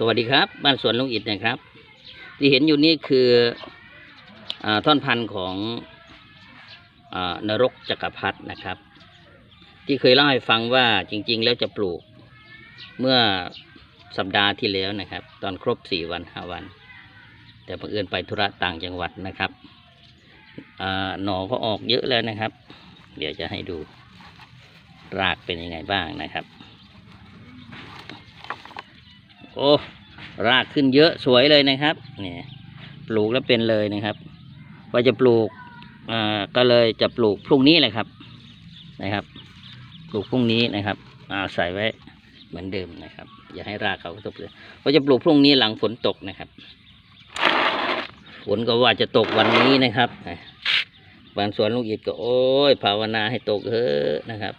สวัสดีครับ บ้านสวนลุงอิดนะครับ ที่เห็นอยู่นี่คืออาท่อนพันธุ์ของอานรกจักรพรรดินะครับ ที่เคยเล่าให้ฟังว่าจริง ๆ แล้วจะปลูกเมื่อสัปดาห์ที่แล้วนะครับ ตอนครบสี่วันห้าวัน แต่บังเอิญไปธุระต่างจังหวัดนะครับอาหน่อก็ออกเยอะแล้วนะครับ เดี๋ยวจะให้ดูรากเป็นยังไงบ้างนะครับ โอ้รากขึ้นเยอะสวยเลยนะครับเนี่ยปลูกแล้วเป็นเลยนะครับ ว่าจะปลูกอ่าก็เลยจะปลูกพรุ่งนี้แหละครับนะครับ ปลูกพรุ่งนี้นะครับอ่าใส่ไว้เหมือนเดิมนะครับ อย่าให้รากเขากระทบเลยว่าจะปลูกพรุ่งนี้หลังฝนตกนะครับฝนก็ว่าจะตกวันนี้นะครับบางสวนลูกอิดก็โอ้ยภาวนาให้ตกเถอะนะครับ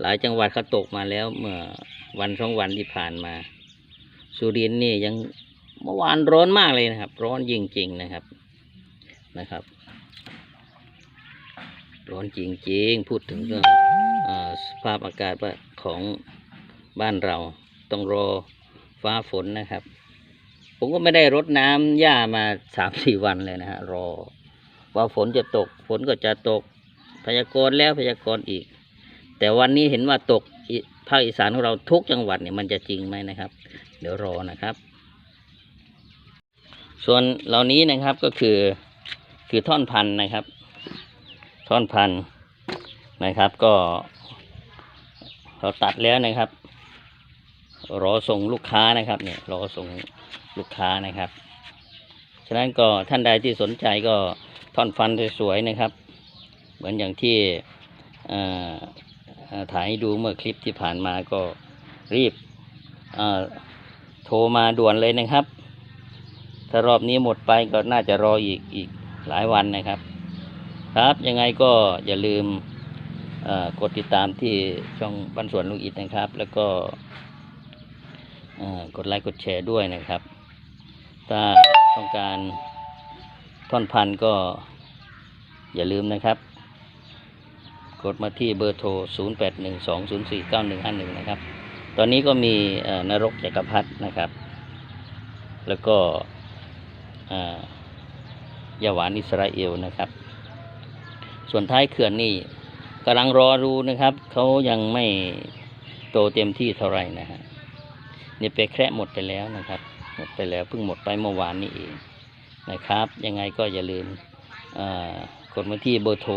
หลายจังหวัดเขาตกมาแล้วเมื่อวันสองวันที่ผ่านมา สุรินทร์นี่ยังเมื่อวานร้อนมากเลยนะครับ ร้อนจริงๆนะครับนะครับ ร้อนจริงๆ พูดถึงเรื่องสภาพอากาศของบ้านเราต้องรอฟ้าฝนนะครับ ผมก็ไม่ได้รดน้ำหญ้ามาสามสี่วันเลยนะฮะรอว่าฝนจะตกฝนก็จะตกพยากรณ์แล้วพยากรณ์อีก แต่วันนี้เห็นว่าตก ภาคอีสานของเราทุกจังหวัดเนี่ยมันจะจริงไหมนะครับ เดี๋ยวรอนะครับ ส่วนเหล่านี้นะครับก็คือคือท่อนพันนะครับ ท่อนพันนะครับ ก็เราตัดแล้วนะครับ รอส่งลูกค้านะครับเนี่ยรอส่งลูกค้านะครับฉะนั้นก็ท่านใดที่สนใจก็ท่อนฟันสวยๆนะครับ เหมือนอย่างที่อ่อเอ่อ ถ่ายให้ดูเมื่อคลิปที่ผ่านมาก็รีบโทรมาด่วนเลยนะครับ ถ้ารอบนี้หมดไปก็น่าจะรออีกอีกหลายวันนะครับ ครับยังไงก็อย่าลืมกดติดตามที่ช่องบ้านสวนลุงอิดนะครับ แล้วก็กดไลค์กดแชร์ด้วยนะครับ ถ้าต้องการท่อนพันก็อย่าลืมนะครับ กดมาที่เบอร์โทร 0812049151 นะครับ ตอนนี้ก็มีนรกจักรพรรดินะครับ แล้วก็ยาหวานอิสราเอลนะครับ ส่วนท้ายเขื่อนนี่กำลังรอดูนะครับ เขายังไม่โตเต็มที่เท่าไหร่นะฮะนี่ไปแคระหมดไปแล้วนะครับ หมดไปแล้วเพิ่งหมดไปเมื่อวานนี้เองนะครับ ยังไงก็อย่าลืมอ่า ดมาที่เบอร์โทร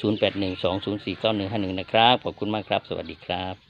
0812049151 นะครับ ขอบคุณมากครับ สวัสดีครับ